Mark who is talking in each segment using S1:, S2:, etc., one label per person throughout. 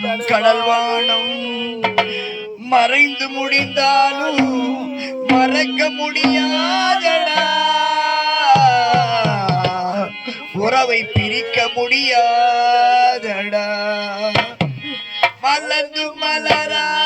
S1: கடல்வானம் மறைந்து முடிந்தாலும் மறக்க முடியாதடா. உறவை பிரிக்க முடியாதடா. மலர்ந்து மலரா.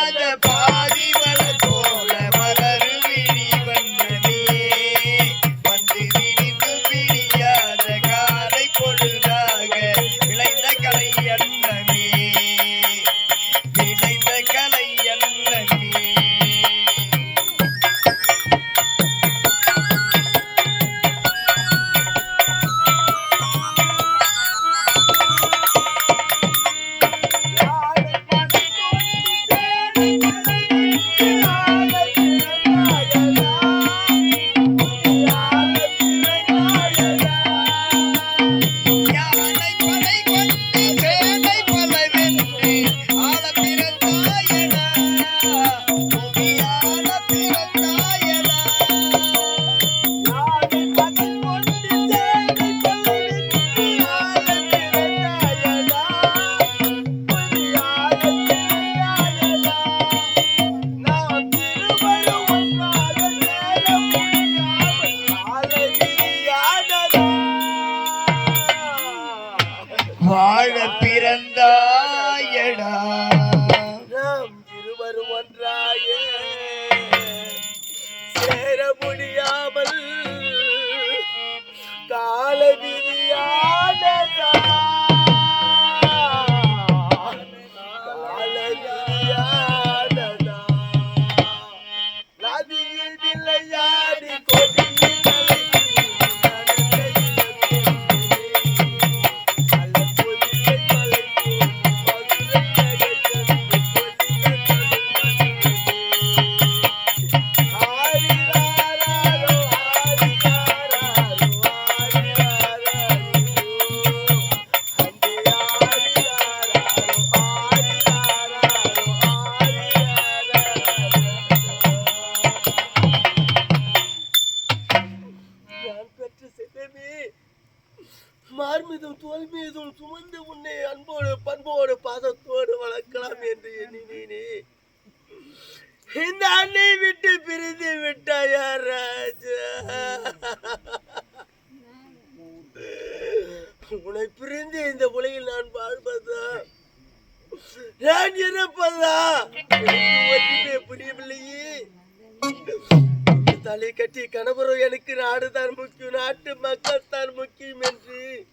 S2: என்று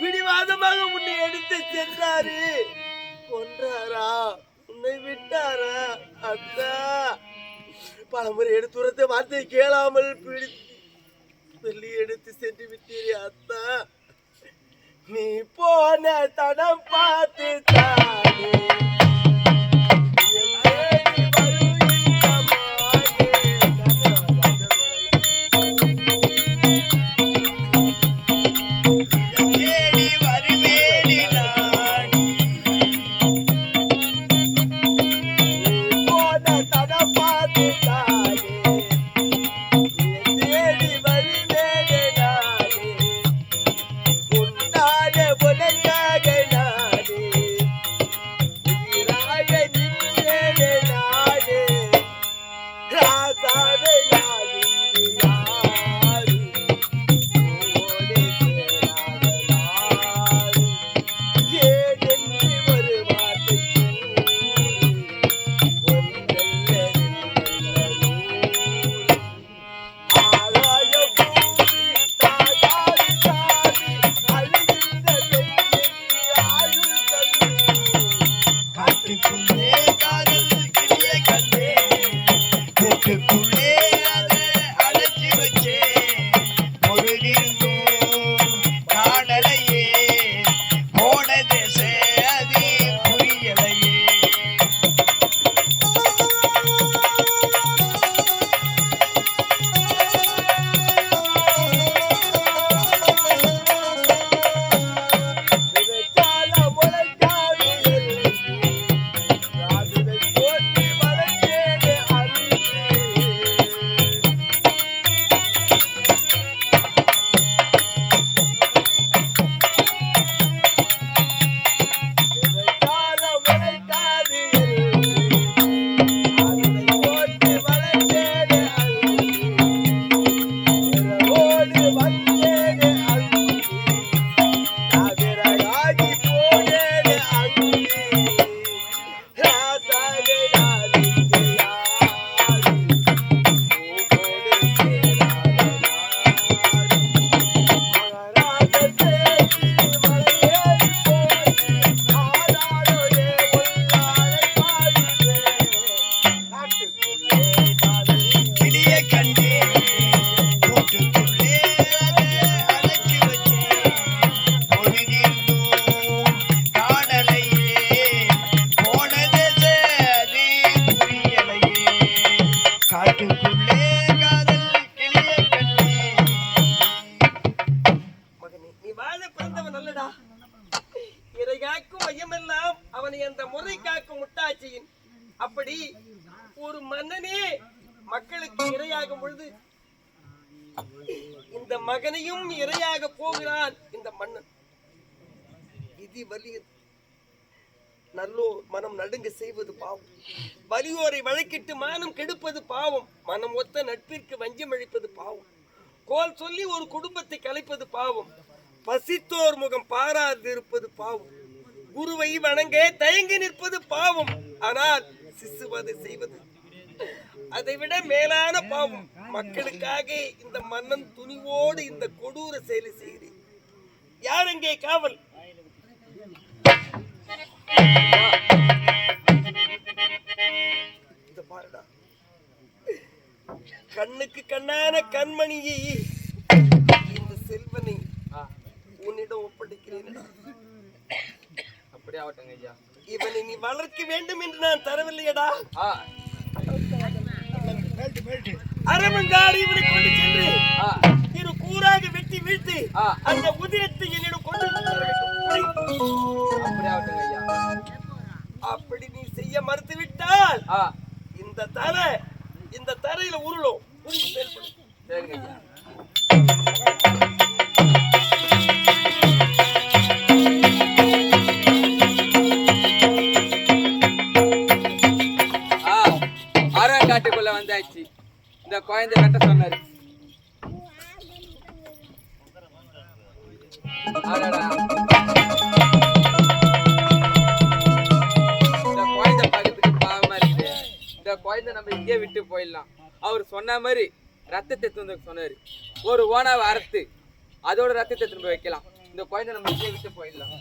S2: பிடிவாதமாக உன்னை எடுத்து சென்றாரு. கொன்றாரா? உன்னை விட்டாரா? அத்தா. பலமுறை எடுத்துரத்த வார்த்தை கேளாமல் பிடித்து சொல்லி எடுத்து சென்று விட்டீரே அத்தா. நீ போன தடம் பார்த்து தானே.
S1: Yeah. முறை காக்கும்
S2: மையமெல்லாம் அவனை அந்த முறை காக்கும் முட்டாட்சியின் அப்படி ஒரு மன்னனே
S1: மக்களுக்கு இரையாகும் பொழுது இந்த மகனையும் இரையாக போகிறார் இந்த மன்னன். இது வலியது நல்லோ மனம் நடுங்க செய்வது பாவம். வலியோரை வழக்கிட்டு மானம் கெடுப்பது பாவம். மனம் ஒத்த நட்பிற்கு வஞ்சம் அழிப்பது பாவம். கோல் சொல்லி ஒரு குடும்பத்தை கலைப்பது பாவம். பசித்தோர் முகம் பாராதிருப்பது பாவம். குருவை வணங்க தயங்கி நிற்பது பாவம். ஆனால் சிசுவதை செய்வது அதைவிட மேலான பாவம். மக்களுக்காக இந்த மன்னன் துணிவோடு இந்த கொடூர செயலை செய்கிறேன் யார் அங்கே காவல்? கண்ணுக்கு கண்ணான கண்மணியை. இந்த செல்வனை உன்னிடம் ஒப்படைக்கிறேன்
S3: அப்படியே ஆகட்டுங்க ஐயா.
S1: இவனை நீ வளர்க்க வேண்டும் என்று நான் தரவில்லையடா.
S3: ஆ.
S1: அரவங்காடு இவனை கொண்டு சென்று இரு கூறாக வெட்டி வீழ்த்தி. அந்த உதிரத்தை என்னிடம் கொண்டு.
S3: அப்படியே ஐயா.
S1: அப்படி நீ செய்ய மறுத்து விட்டால்
S3: ஆ.
S1: இந்த தரை இந்த தரையில உருளும். புரிஞ்சு செயல்படும்
S3: சரிங்க ஐயா. குழந்தை வெட்ட சொன்னாரு. இந்த குழந்தை இந்த நம்ம இங்கே விட்டு போயிடலாம். அவர் சொன்ன மாதிரி ரத்தத்தை தந்து சொன்னார். ஒரு ஓனாவை அறுத்து அதோட ரத்தத்தை திரும்ப வைக்கலாம். இந்த குழந்தை நம்ம இங்கே விட்டு போயிடலாம்.